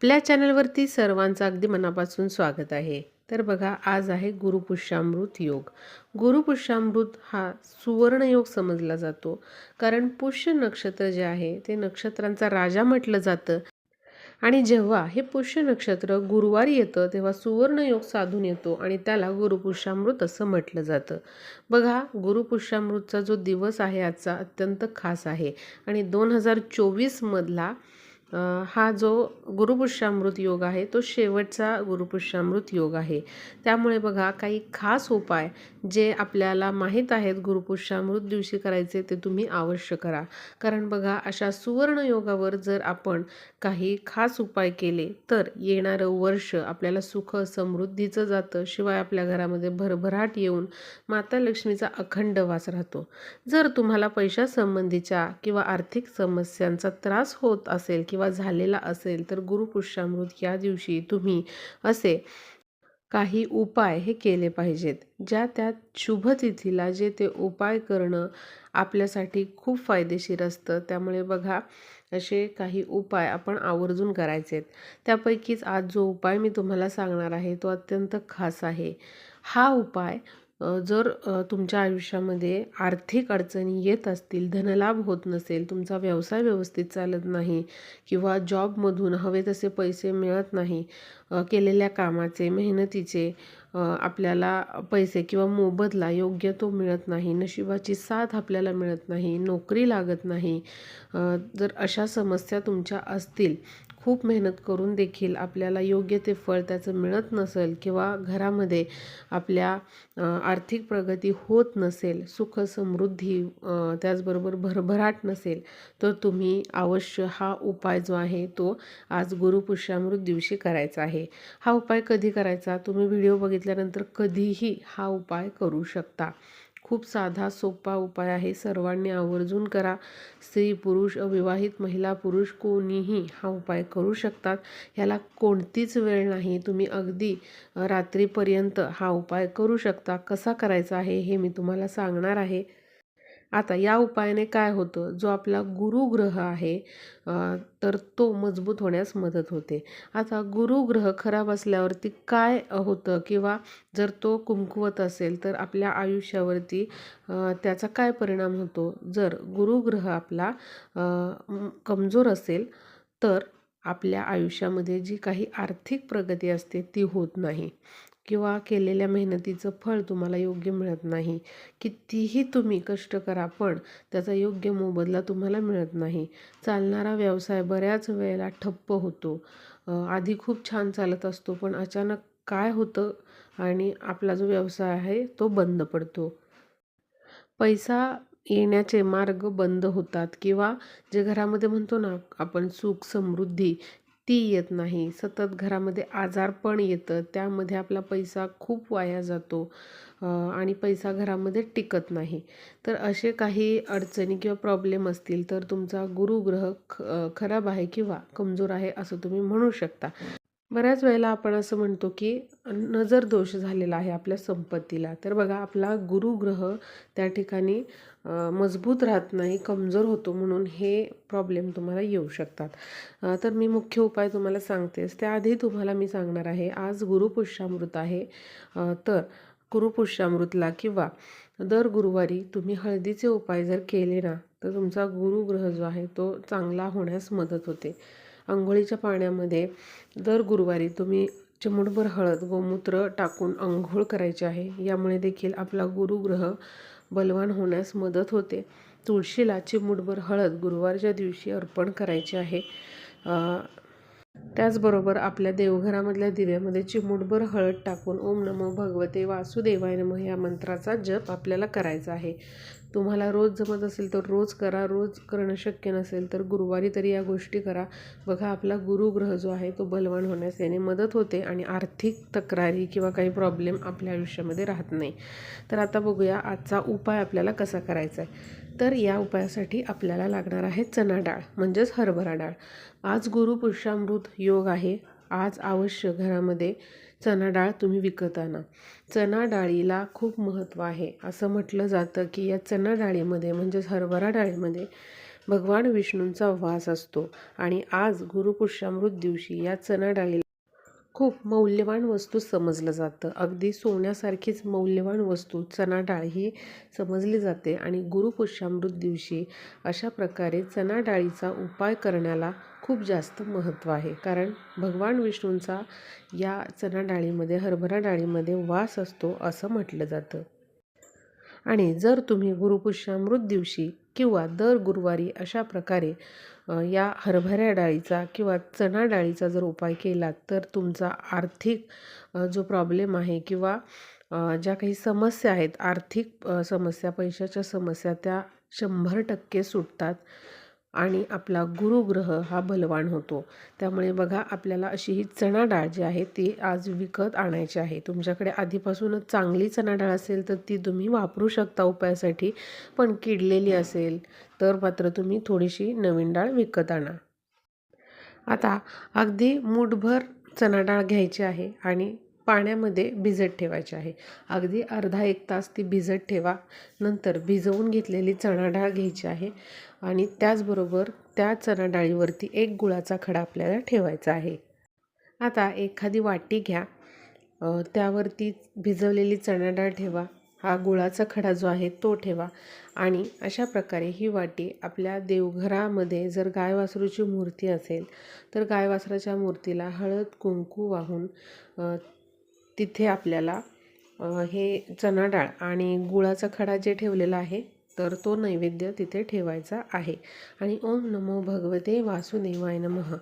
आपल्या चॅनलवरती सर्वांचं अगदी मनापासून स्वागत आहे. तर बघा आज आहे गुरुपुष्यामृत योग. गुरुपुष्यामृत हा सुवर्णयोग समजला जातो. कारण पुष्य नक्षत्र जे आहे ते नक्षत्रांचा राजा म्हटलं जातं. आणि जेव्हा हे पुष्य नक्षत्र गुरुवारी येतं तेव्हा सुवर्णयोग साधून येतो आणि त्याला गुरुपुष्यामृत असं म्हटलं जातं. बघा गुरुपुष्यामृतचा जो दिवस आहे आजचा अत्यंत खास आहे. आणि दोन हजार चोवीसमधला हा जो गुरुपुष्यामृत योग आहे तो शेवटचा गुरुपुष्यामृत योग आहे. त्यामुळे बघा काही खास उपाय जे आपल्याला माहीत आहेत गुरुपुष्यामृत दिवशी करायचे ते तुम्ही अवश्य करा. कारण बघा अशा सुवर्ण योगावर जर आपण काही खास उपाय केले तर येणारं वर्ष आपल्याला सुख समृद्धीचं जातं. शिवाय आपल्या घरामध्ये भरभराट येऊन माता लक्ष्मीचा अखंड वास राहतो. जर तुम्हाला पैशासंबंधीच्या किंवा आर्थिक समस्यांचा त्रास होत असेल किंवा झालेला असेल तर गुरुपुष्यामृत या दिवशी तुम्ही असे काही उपाय हे केले पाहिजेत. ज्या त्या शुभतिथीला जे ते उपाय करणं आपल्यासाठी खूप फायदेशीर असतं. त्यामुळे बघा असे काही उपाय आपण आवर्जून करायचे आहेत त्यापैकीच आज जो उपाय मी तुम्हाला सांगणार आहे तो अत्यंत खास आहे. हा उपाय जर तुमच्या आयुष्यामध्ये आर्थिक अडचणी येत असतील धनलाभ होत नसेल तुमचा व्यवसाय व्यवस्थित चालत नाही किंवा जॉबमधून हवे तसे पैसे मिळत नाही केलेल्या कामाचे मेहनतीचे आपल्याला पैसे किंवा मोबदला योग्य तो मिळत नाही नशिबाची साथ आपल्याला मिळत नाही नोकरी लागत नाही जर अशा समस्या तुमच्या असतील खूप मेहनत करून देखील आपल्याला योग्य ते फळ त्याचं मिळत नसेल किंवा घरामध्ये आपल्या आर्थिक प्रगती होत नसेल सुख समृद्धी त्याचबरोबर भरभराट नसेल तर तुम्ही अवश्य हा उपाय जो आहे तो आज गुरुपुष्यामृत दिवशी करायचा आहे. हा उपाय कधी करायचा? तुम्ही व्हिडिओ बघितल्यानंतर कधीही हा उपाय करू शकता. खूप साधा सोपा उपाय आहे. सर्वांनी आवर्जून करा. स्त्री पुरुष अविवाहित महिला पुरुष कोणीही हा उपाय करू शकतात. ह्याला कोणतीच वेळ नाही. तुम्ही अगदी रात्रीपर्यंत हा उपाय करू शकता. कसा करायचा आहे हे मी तुम्हाला सांगणार आहे. आता या उपायाने काय होतं? जो आपला गुरुग्रह आहे तर तो मजबूत होण्यास मदत होते. आता गुरुग्रह खराब असल्यावरती काय होतं किंवा जर तो कुमकुवत असेल तर आपल्या आयुष्यावरती त्याचा काय परिणाम होतो? जर गुरुग्रह आपला कमजोर असेल तर आपल्या आयुष्यामध्ये जी काही आर्थिक प्रगती असते ती होत नाही. किंवा केलेल्या मेहनतीचं फळ तुम्हाला योग्य मिळत नाही. कितीही तुम्ही कष्ट करा पण त्याचा योग्य मोबदला तुम्हाला मिळत नाही. चालणारा व्यवसाय बऱ्याच वेळेला ठप्प होतो. आधी खूप छान चालत असतो पण अचानक काय होतं आणि आपला जो व्यवसाय आहे तो बंद पडतो. पैसा येण्याचे मार्ग बंद होतात किंवा जे घरामध्ये म्हणतो ना आपण सुख समृद्धी ती येत नाही. सतत घरामध्ये आजारपण येतं त्यामध्ये आपला पैसा खूप वाया जातो आणि पैसा घरामध्ये टिकत नाही. तर असे काही अडचणी किंवा प्रॉब्लेम असतील तर तुमचा गुरुग्रह ख खराब आहे किंवा कमजोर आहे असं तुम्ही म्हणू शकता. बऱ्याच वेळेला आपण असं म्हणतो की नजर दोष झालेला आहे आपल्या संपत्तीला. तर बघा आपला गुरुग्रह त्या ठिकाणी मजबूत राहत नाही कमजोर होतो म्हणून हे प्रॉब्लेम तुम्हाला येऊ शकतात. तर मी मुख्य उपाय तुम्हाला सांगतेच. त्याआधी तुम्हाला मी सांगणार आहे आज गुरुपुष्यामृत आहे. तर गुरुपुष्यामृतला किंवा दर गुरुवारी तुम्ही हळदीचे उपाय जर केले ना तर तुमचा गुरुग्रह जो आहे तो चांगला होण्यास मदत होते. आंघोळीच्या पाण्यामध्ये दर गुरुवारी तुम्ही चिमूटभर हळद गोमूत्र टाकून आंघोळ करायची आहे. यामुळे देखील आपला गुरुग्रह बलवान होण्यास मदत होते. तुळशीला चिमूटभर हळद गुरुवारच्या दिवशी अर्पण करायची आहे. त्याचबरोबर आपल्या देवघरामधल्या दिव्यामध्ये चिमूटभर हळद टाकून ओम नमो भगवते वासुदेवाय नमः या मंत्राचा जप आपल्याला करायचा आहे. तुम्हाला रोज जमत असेल तर रोज करा रोज करणं शक्य नसेल तर गुरुवारी तरी या गोष्टी करा. बघा आपला गुरुग्रह जो आहे तो बलवान होण्यास याने मदत होते आणि आर्थिक तक्रारी किंवा काही प्रॉब्लेम आपल्या आयुष्यामध्ये राहत नाही. तर आता बघूया आजचा उपाय आपल्याला कसा करायचा आहे. तर या उपायासाठी आपल्याला लागणार आहे चणा डाळ म्हणजेच हरभरा डाळ. आज गुरुपुरुषामृत योग आहे. आज अवश्य घरामध्ये चणा डाळ तुम्ही विकत आणा चणा डाळीला खूप महत्त्व आहे. असं म्हटलं जातं की या चणा डाळीमध्ये म्हणजेच हरभरा डाळीमध्ये भगवान विष्णूंचा वास असतो. आणि आज गुरुपुष्यामृत दिवशी या चणा डाळीला खूप मौल्यवान वस्तू समजलं जातं. अगदी सोन्यासारखीच मौल्यवान वस्तू चना डाळ ही समजली जाते. आणि गुरुपुष्यामृत दिवशी अशा प्रकारे चना डाळीचा उपाय करण्याला खूप जास्त महत्त्व आहे. कारण भगवान विष्णूंचा या चना डाळीमध्ये हरभरा डाळीमध्ये वास असतो असं म्हटलं जातं. आणि जर तुम्ही गुरुपुष्यामृत दिवशी किंवा दर गुरुवारी अशा प्रकारे या हरभऱ्या डाळीचा किंवा चणा डाळीचा जर उपाय केला तर तुमचा आर्थिक जो प्रॉब्लेम आहे किंवा ज्या काही समस्या आहेत आर्थिक समस्या पैशाच्या समस्या त्या शंभर टक्के सुटतात. आणि आपला गुरुग्रह हा बलवान होतो. त्यामुळे बघा आपल्याला अशी ही चणा डाळ जी आहे ती आज विकत आणायची आहे. तुमच्याकडे आधीपासूनच चांगली चणा डाळ असेल तर ती तुम्ही वापरू शकता उपायासाठी. पण किडलेली असेल तर मात्र तुम्ही थोडीशी नवीन डाळ विकत आणा. आता अगदी मूठभर चणा डाळ घ्यायची आहे आणि पाण्यामध्ये भिजत ठेवायची आहे. अगदी अर्धा एक तास ती भिजत ठेवा. नंतर भिजवून घेतलेली चणा डाळ घ्यायची आहे आणि त्याचबरोबर त्या चणा डाळीवरती एक गुळाचा खडा आपल्याला ठेवायचा आहे. आता एखादी वाटी घ्या. त्यावरती भिजवलेली चणा डाळ ठेवा. हा गुळाचा खडा जो आहे तो ठेवा. आणि अशा प्रकारे ही वाटी आपल्या देवघरामध्ये जर गाय वासरूची मूर्ती असेल तर गाय वासराच्या मूर्तीला हळद कुंकू वाहून तिथे आपल्याला हे चणा डाळ आणि गुळाचा खडा जे ठेवलेला आहे तर तो नैवेद्य तिथे ठेवायचा आहे. आणि ओम नमो भगवते वासुदेवाय नमः.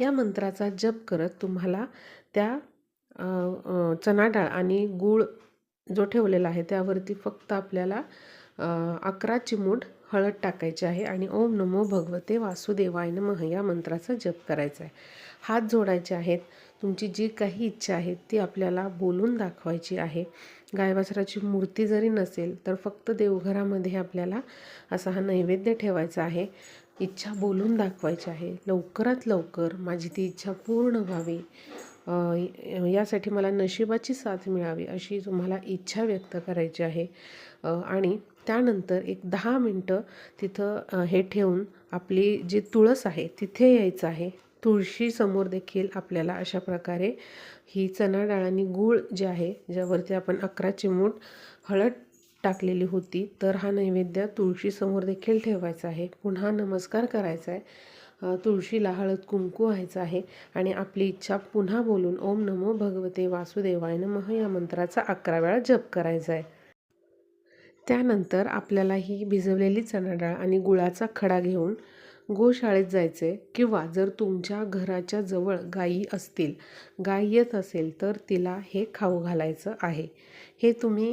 या मंत्राचा जप करत तुम्हाला त्या चणा डाळ आणि गूळ जो ठेवलेला आहे त्यावरती फक्त आपल्याला अकरा चिमूट हळद टाकायची आहे आणि ओम नमो भगवते वासुदेवाय नमः या मंत्राचा जप करायचा आहे. हात जोडायचे आहेत. तुमची जी काही इच्छा आहे ती आपल्याला बोलून दाखवायची आहे. गायवासराची मूर्ती जरी नसेल तर फक्त देवघरामध्ये आपल्याला असा हा नैवेद्य ठेवायचा आहे. इच्छा बोलून दाखवायची आहे. लवकरात लवकर माझी ती इच्छा पूर्ण व्हावी. यासाठी मला नशिबाची साथ मिळावी अशी तुम्हाला इच्छा व्यक्त करायची आहे. आणि त्यानंतर एक दहा मिनटं तिथं हे ठेवून आपली जी तुळस आहे तिथे यायचं आहे. तुळशीसमोर देखील आपल्याला अशा प्रकारे ही चणा डाळ आणि गूळ जे आहे ज्यावरती आपण अकरा चिमूट हळद टाकलेली होती तर हा नैवेद्य तुळशीसमोर देखील ठेवायचा आहे. पुन्हा नमस्कार करायचा आहे. तुळशीला हळद कुंकू व्हायचं आहे आणि आपली इच्छा पुन्हा बोलून ओम नमो भगवते वासुदेवाय नमः या मंत्राचा अकरा वेळा जप करायचा आहे. त्यानंतर आपल्याला ही भिजवलेली चणा डाळ आणि गुळाचा खडा घेऊन गोशाळेत जायचे किंवा जर तुमच्या घराच्या जवळ गायी असतील गाय येत असेल तर तिला हे खाऊ घालायचं आहे. हे तुम्ही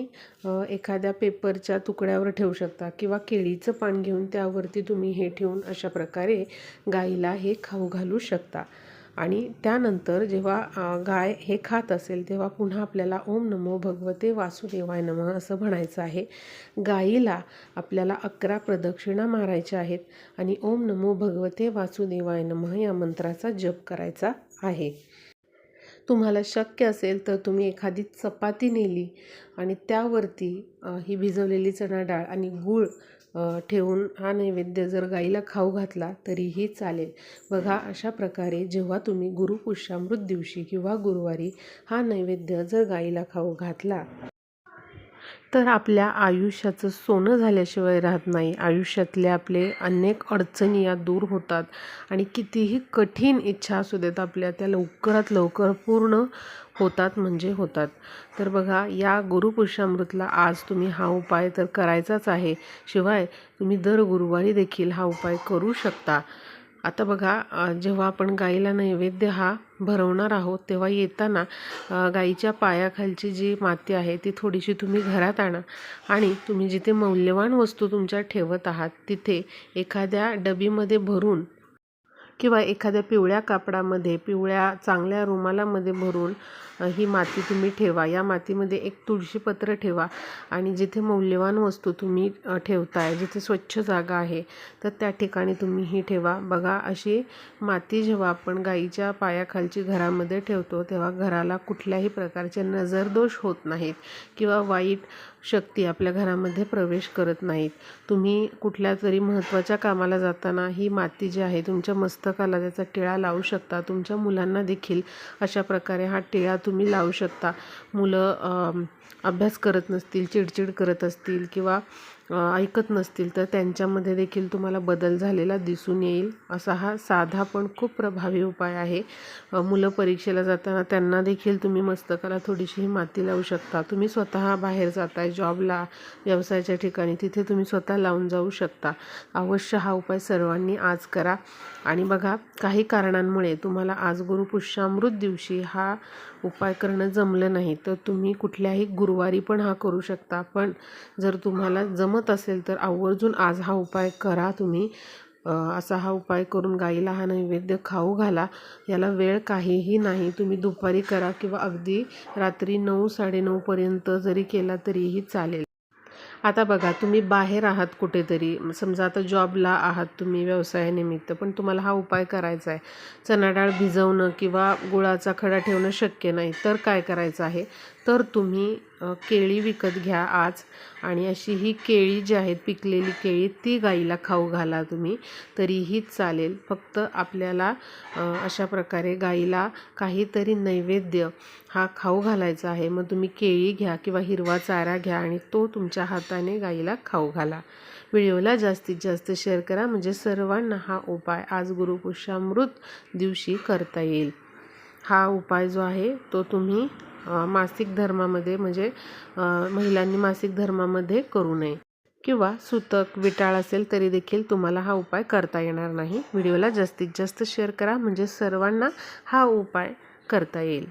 एखाद्या पेपरच्या तुकड्यावर ठेवू शकता किंवा केळीचं पान घेऊन त्यावरती तुम्ही हे ठेवून अशा प्रकारे गाईला हे खाऊ घालू शकता. आणि त्यानंतर जेव्हा गाय हे खात असेल तेव्हा पुन्हा आपल्याला ओम नमो भगवते वासुदेवाय नमः असं म्हणायचं आहे. गायीला आपल्याला अकरा प्रदक्षिणा मारायच्या आहेत आणि ओम नमो भगवते वासुदेवाय नमः या मंत्राचा जप करायचा आहे. तुम्हाला शक्य असेल तर तुम्ही एखादी चपाती नेली आणि त्यावरती ही भिजवलेली चणा डाळ आणि गूळ ठेवून हा नैवेद्य जर गाईला खाऊ घातला तरीही चालेल. बघा अशा प्रकारे जेव्हा तुम्ही गुरुपुष्यामृत दिवशी किंवा गुरुवारी हा नैवेद्य जर गाईला खाऊ घातला तर आपल्या आयुष्याचं सोनं झाल्याशिवाय राहत नाही. आयुष्यातले आपले अनेक अडचणी या दूर होतात आणि कितीही कठीण इच्छा असू देत आपल्या त्या लवकरात लवकर पूर्ण होतात म्हणजे होतात. तर बघा या गुरुपुरुषामृतला आज तुम्ही हा उपाय तर करायचाच आहे. शिवाय तुम्ही दर गुरुवारी देखील हा उपाय करू शकता. आता बघा जेव्हा आपण गाईला नैवेद्य हा भरवणार आहोत तेव्हा येताना गाईच्या पायाखालची जी माती आहे ती थोडीशी तुम्ही घरात आणा. आणि तुम्ही जिथे मौल्यवान वस्तू तुमच्या ठेवत आहात तिथे एखाद्या डबीमध्ये भरून किंवा एखाद्या पिवळ्या कापडामध्ये पिवळ्या चांगल्या रुमालामध्ये भरून ही माती तुम्ही ठेवा. या मातीमध्ये एक तुळशीपत्र ठेवा. आणि जिथे मौल्यवान वस्तू तुम्ही ठेवताय जिथे स्वच्छ जागा आहे तर त्या ठिकाणी तुम्ही ही ठेवा. बघा अशी माती जेव्हा आपण गाईच्या पायाखालची घरामध्ये ठेवतो तेव्हा घराला कुठल्याही प्रकारचे नजरदोष होत नाहीत किंवा वाईट शक्ती आपल्या घरामध्ये प्रवेश करत नाहीत. तुम्ही कुठल्या तरी महत्त्वाच्या कामाला जाताना ही माती जी आहे तुमच्या मस्तकाला त्याचा टिळा लावू शकता. तुमच्या मुलांना देखील अशा प्रकारे हा टिळा तुम्ही लावू शकता. मुलं अभ्यास करत नसतील चिडचिड करत असतील किंवा ऐकत नसतील तर त्यांच्यामध्ये देखील तुम्हाला बदल झालेला दिसून येईल. असा हा साधा पण खूप प्रभावी उपाय आहे. मुलं परीक्षेला जाताना त्यांना देखील तुम्ही मस्तकाला थोडीशी माती लावू शकता. तुम्ही स्वतः बाहेर जाताय जॉबला व्यवसायाच्या ठिकाणी तिथे तुम्ही स्वतः लावून जाऊ शकता. अवश्य हा उपाय सर्वांनी आज करा. आणि बघा काही कारणांमुळे तुम्हाला आज गुरुपुष्यामृत दिवशी हा उपाय करणं जमलं नाही तर तुम्ही कुठल्याही गुरुवारी पण हा करू शकता. पण जर तुम्हाला जमत असेल तर आवर्जून आज हा उपाय करा तुम्ही. असा हा उपाय करून गाईला हा नैवेद्य खाऊ घाला. याला वेळ काहीही नाही. तुम्ही दुपारी करा किंवा अगदी रात्री नऊ साडेनऊपर्यंत जरी केला तरीही चालेल. आता बघा तुम्ही बाहेर आहात कुठेतरी. समजा आता जॉबला आहात तुम्ही व्यवसायानिमित्त पण तुम्हाला हा उपाय करायचा आहे. चणाडाळ भिजवणं किंवा गुळाचा खडा ठेवणं शक्य नाही. तर काय करायचं आहे? तर तुम्ही केळी विकत घ्या आज. आणि अशी ही केळी जी आहेत पिकलेली केळी ती गाईला खाऊ घाला तुम्ही. तरीही चालेल. फक्त आपल्याला अशा प्रकारे गाईला काहीतरी नैवेद्य हा खाऊ घालायचा आहे. मग तुम्ही केळी घ्या किंवा हिरवा चारा घ्या आणि तो तुमच्या हाताने गाईला खाऊ घाला. व्हिडिओला जास्तीत जास्त शेअर करा. म्हणजे सर्वांना हा उपाय आज गुरुपुष्यामृत दिवशी करता येईल. हा उपाय जो आहे तो तुम्ही मासिक धर्मामध्ये म्हणजे महिलांनी मासिक धर्मामध्ये करू नये. किंवा सुतक विटाळ असेल तरी देखील तुम्हाला हा उपाय करता येणार नाही. व्हिडिओला जास्तीत जास्त शेअर करा म्हणजे सर्वांना हा उपाय करता येईल.